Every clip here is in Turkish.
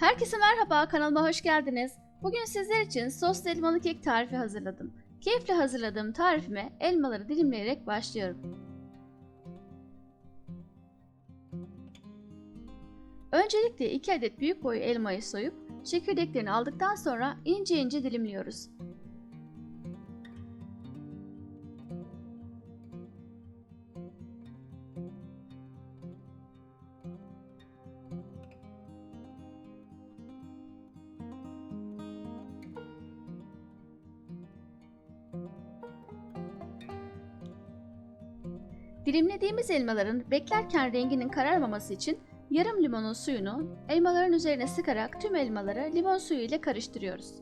Herkese merhaba, kanalıma hoş geldiniz. Bugün sizler için soslu elmalı kek tarifi hazırladım. Keyifle hazırladığım tarifime elmaları dilimleyerek başlıyorum. Öncelikle 2 adet büyük boy elmayı soyup çekirdeklerini aldıktan sonra ince ince dilimliyoruz. Dilimlediğimiz elmaların beklerken renginin kararmaması için yarım limonun suyunu elmaların üzerine sıkarak tüm elmaları limon suyu ile karıştırıyoruz.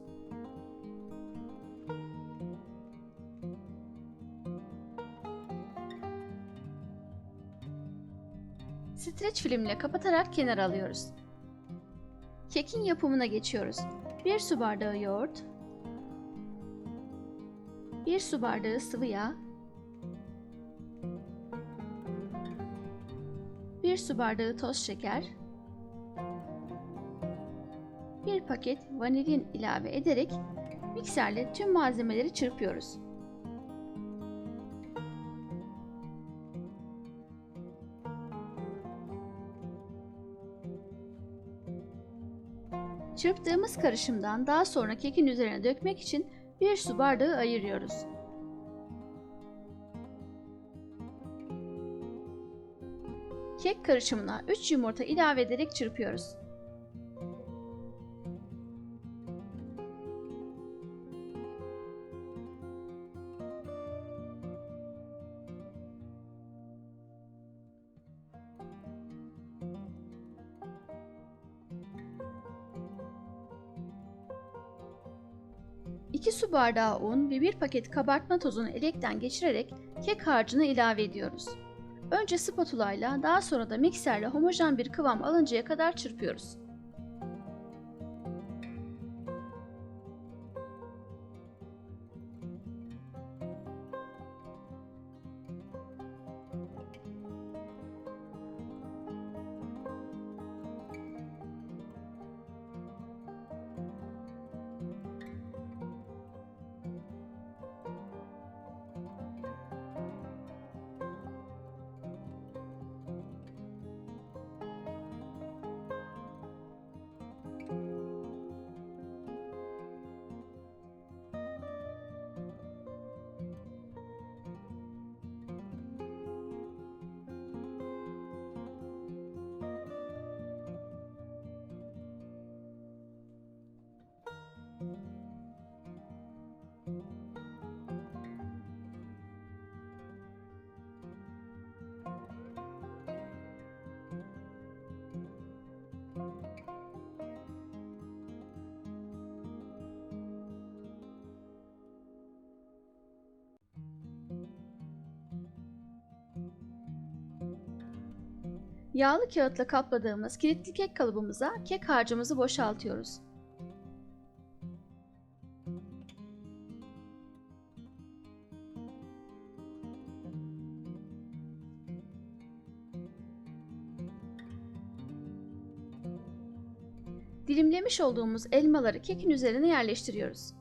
Streç filmle kapatarak kenara alıyoruz. Kekin yapımına geçiyoruz. 1 su bardağı yoğurt, 1 su bardağı sıvı yağ, 1 su bardağı toz şeker, 1 paket vanilin ilave ederek mikserle tüm malzemeleri çırpıyoruz. Çırptığımız karışımdan daha sonra kekin üzerine dökmek için 1 su bardağı ayırıyoruz. Kek karışımına 3 yumurta ilave ederek çırpıyoruz. İki su bardağı un ve bir paket kabartma tozunu elekten geçirerek kek harcını ilave ediyoruz. Önce spatula ile daha sonra da mikserle homojen bir kıvam alıncaya kadar çırpıyoruz. Yağlı kağıtla kapladığımız kilitli kek kalıbımıza kek harcımızı boşaltıyoruz. Dilimlemiş olduğumuz elmaları kekin üzerine yerleştiriyoruz.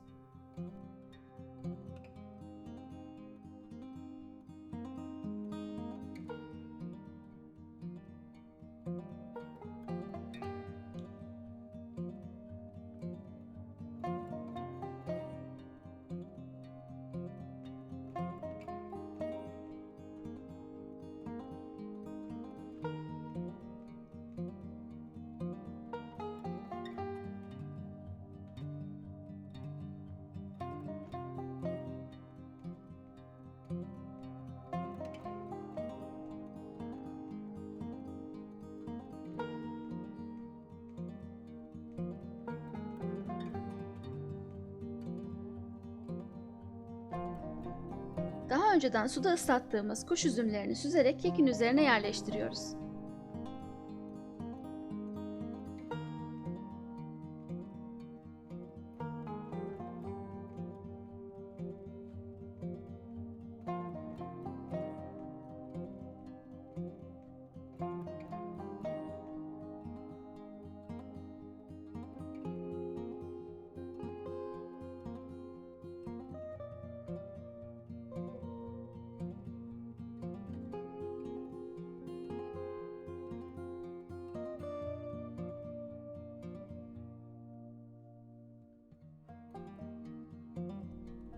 Önceden suda ıslattığımız kuş üzümlerini süzerek kekin üzerine yerleştiriyoruz.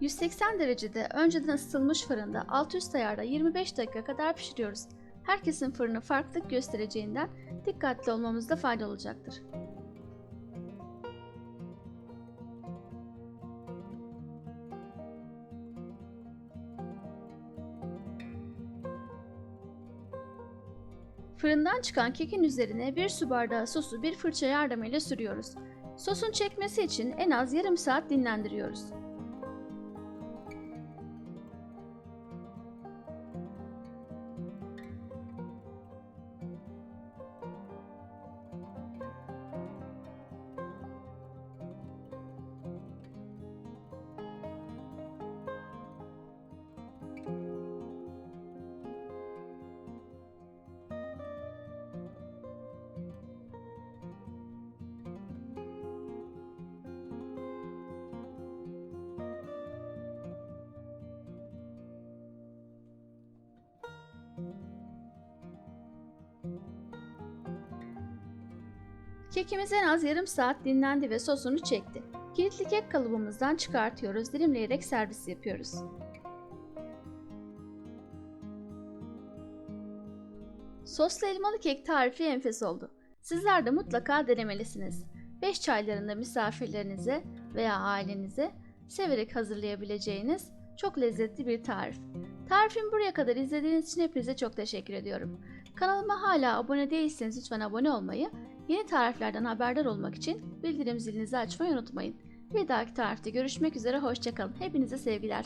180 derecede önceden ısıtılmış fırında alt üst ayarda 25 dakika kadar pişiriyoruz. Herkesin fırını farklılık göstereceğinden dikkatli olmamızda fayda olacaktır. Fırından çıkan kekin üzerine bir su bardağı sosu bir fırça yardımıyla sürüyoruz. Sosun çekmesi için en az yarım saat dinlendiriyoruz. Kekimiz en az yarım saat dinlendi ve sosunu çekti. Kilitli kek kalıbımızdan çıkartıyoruz, dilimleyerek servis yapıyoruz. Soslu elmalı kek tarifi enfes oldu. Sizler de mutlaka denemelisiniz. 5 çaylarında misafirlerinize veya ailenize severek hazırlayabileceğiniz çok lezzetli bir tarif. Tarifimi buraya kadar izlediğiniz için hepinize çok teşekkür ediyorum. Kanalıma hala abone değilseniz lütfen abone olmayı, yeni tariflerden haberdar olmak için bildirim zilinizi açmayı unutmayın. Bir dahaki tarifte görüşmek üzere, hoşçakalın. Hepinize sevgiler.